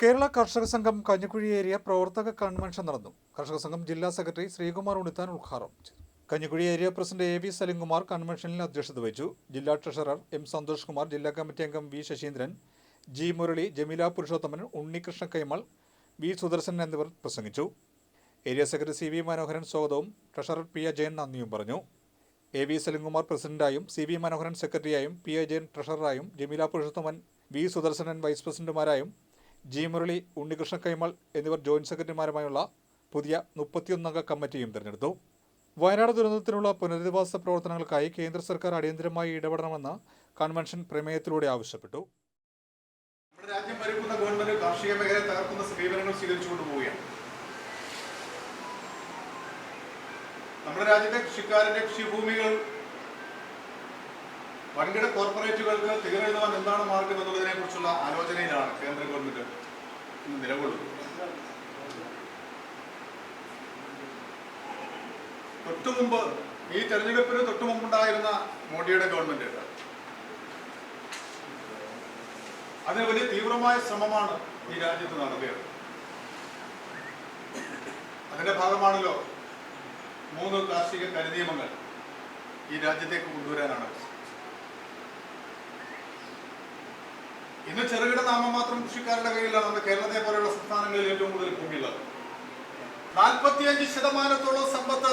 കേരള കർഷക സംഘം കഞ്ഞിക്കുഴി ഏരിയ പ്രവർത്തക കൺവെൻഷൻ നടന്നു. കർഷക സംഘം ജില്ലാ സെക്രട്ടറി ശ്രീകുമാർ ഉണിത്താൻ ഉദ്ഘാടനം ചെയ്തു. Kanjikuzhi area president A V Salimkumar കൺവെൻഷനിൽ അധ്യക്ഷത വഹിച്ചു. ജില്ലാ ട്രഷറർ എം സന്തോഷ് കുമാർ ജില്ലാ കമ്മിറ്റി അംഗം V Saseendran G Murali Jameela Purushothaman Unnikrishna Kaimal V Sudarshan എന്നിവർ പ്രസംഗിച്ചു. Area secretary C V Manoharan സ്വാഗതവും ട്രഷറർ പി ജയൻ നന്ദിയും പറഞ്ഞു. എ വി സലിംകുമാർ പ്രസിഡന്റായും സി വി മനോഹരൻ സെക്രട്ടറിയായും പി ജയൻ ട്രഷററായും ജമീല പുരുഷോത്തമൻ വി സുദർശനൻ വൈസ് പ്രസിഡന്റുമാരായും ജി മുരളി ഉണ്ണികൃഷ്ണ കൈമൾ എന്നിവർ ജോയിന്റ് സെക്രട്ടറിമാരുമായുള്ള പുതിയ മുപ്പത്തിയൊന്നംഗ കമ്മിറ്റിയും തിരഞ്ഞെടുത്തു. വയനാട് ദുരന്തത്തിനുള്ള പുനരധിവാസ പ്രവർത്തനങ്ങൾക്കായി കേന്ദ്ര സർക്കാർ അടിയന്തരമായി ഇടപെടണമെന്ന് കൺവെൻഷൻ പ്രമേയത്തിലൂടെ ആവശ്യപ്പെട്ടു. നമ്മുടെ രാജ്യം ഭരിക്കുന്ന ഗവൺമെന്റ് കാർഷിക മേഖലയെ തകർക്കുന്ന സമീപനങ്ങൾ സ്വീകരിച്ചുകൊണ്ട് പോവുകയാണ്. നമ്മുടെ രാജ്യത്തെ കൃഷിക്കാരന്റെ കൃഷിഭൂമികൾ വൻകിട കോർപ്പറേറ്റുകൾക്ക് തികരുന്നവൻ എന്താണ് മാർഗം എന്നുള്ളതിനെ കുറിച്ചുള്ള ആലോചനയിലാണ് കേന്ദ്ര ഗവൺമെന്റ്. ഇന്ന് തൊട്ടു തൊട്ടുമുമ്പ് ഈ തെരഞ്ഞെടുപ്പിന് തൊട്ടുമുമ്പുണ്ടായിരുന്ന മോഡിയുടെ ഗവൺമെന്റ് അതിന് വലിയ തീവ്രമായ ശ്രമമാണ് ഈ രാജ്യത്ത് നടത്തിയത് അതിന്റെ ഭാഗമാണല്ലോ മൂന്ന് കാർഷിക കരിനിയമങ്ങൾ ഈ രാജ്യത്തേക്ക് കൊണ്ടുവരാനാണ്. ഇന്ന് ചെറുകിട നാമമാത്രം കൃഷിക്കാരുടെ കയ്യിലാണ് നമ്മുടെ കേരളത്തെ പോലെയുള്ള സംസ്ഥാനങ്ങളിൽ ഏറ്റവും കൂടുതൽ ഭൂമിയുള്ളത്. നാൽപ്പത്തിയഞ്ച് ശതമാനത്തോളം സമ്പത്ത്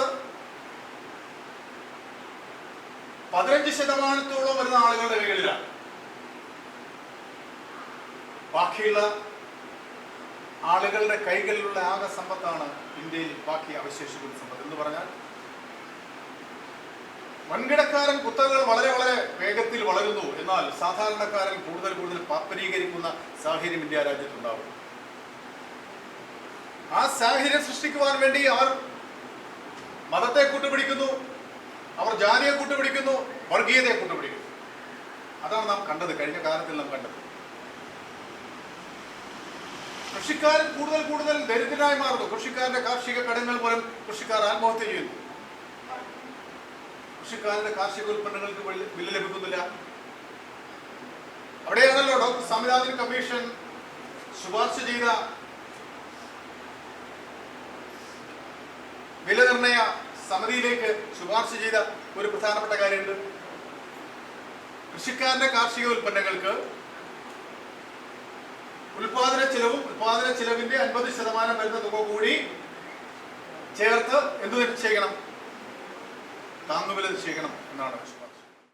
പതിനഞ്ച് ശതമാനത്തോളം വരുന്ന ആളുകളുടെ കയ്യിലാണ്. ബാക്കിയുള്ള ആളുകളുടെ കൈകളിലുള്ള ആകെ സമ്പത്താണ് ഇന്ത്യയിൽ ബാക്കി അവശേഷിക്കുന്ന സമ്പത്ത് എന്ന് പറഞ്ഞാൽ വൻകിടക്കാരൻ കുത്തകകൾ വളരെ എന്നാൽ സാധാരണക്കാരൻ കൂടുതൽ കൂടുതൽ പാപ്പരീകരിക്കുന്ന സാഹചര്യം ഇന്ത്യ രാജ്യത്തുണ്ടാവും. ആ സാഹചര്യം സൃഷ്ടിക്കുവാൻ വേണ്ടി അവർ മതത്തെ കൂട്ടുപിടിക്കുന്നു അവർ ജാതിയെ കൂട്ടുപിടിക്കുന്നു വർഗീയതയെ കൂട്ടുപിടിക്കുന്നു. അതാണ് നാം കണ്ടത് കഴിഞ്ഞ കാലത്തിൽ നാം കണ്ടത്. കൃഷിക്കാരൻ കൂടുതൽ കൂടുതൽ ദരിദ്രനായി മാറുന്നു. കൃഷിക്കാരന്റെ കാർഷിക കടങ്ങൾ മൂലം കൃഷിക്കാർ ആത്മഹത്യ ചെയ്യുന്നു. കൃഷിക്കാരന്റെ കാർഷിക ഉൽപ്പന്നങ്ങൾക്ക് വില ലഭിക്കുന്നില്ല. സംവിധാന കമ്മീഷൻ ശുപാർശ ചെയ്ത വില നിർണയ സമിതിയിലേക്ക് ശുപാർശ ചെയ്ത ഒരു പ്രധാനപ്പെട്ട കാര്യമുണ്ട്. കൃഷിക്കാരന്റെ കാർഷിക ഉൽപ്പന്നങ്ങൾക്ക് ഉൽപാദന ചെലവും ഉൽപാദന ചെലവിന്റെ അൻപത് ശതമാനം വരുന്ന തുക കൂടി ചേർത്ത് എന്ത് നിശ്ചയിക്കണം? താങ്ങുവില നിശ്ചയിക്കണം എന്നാണ്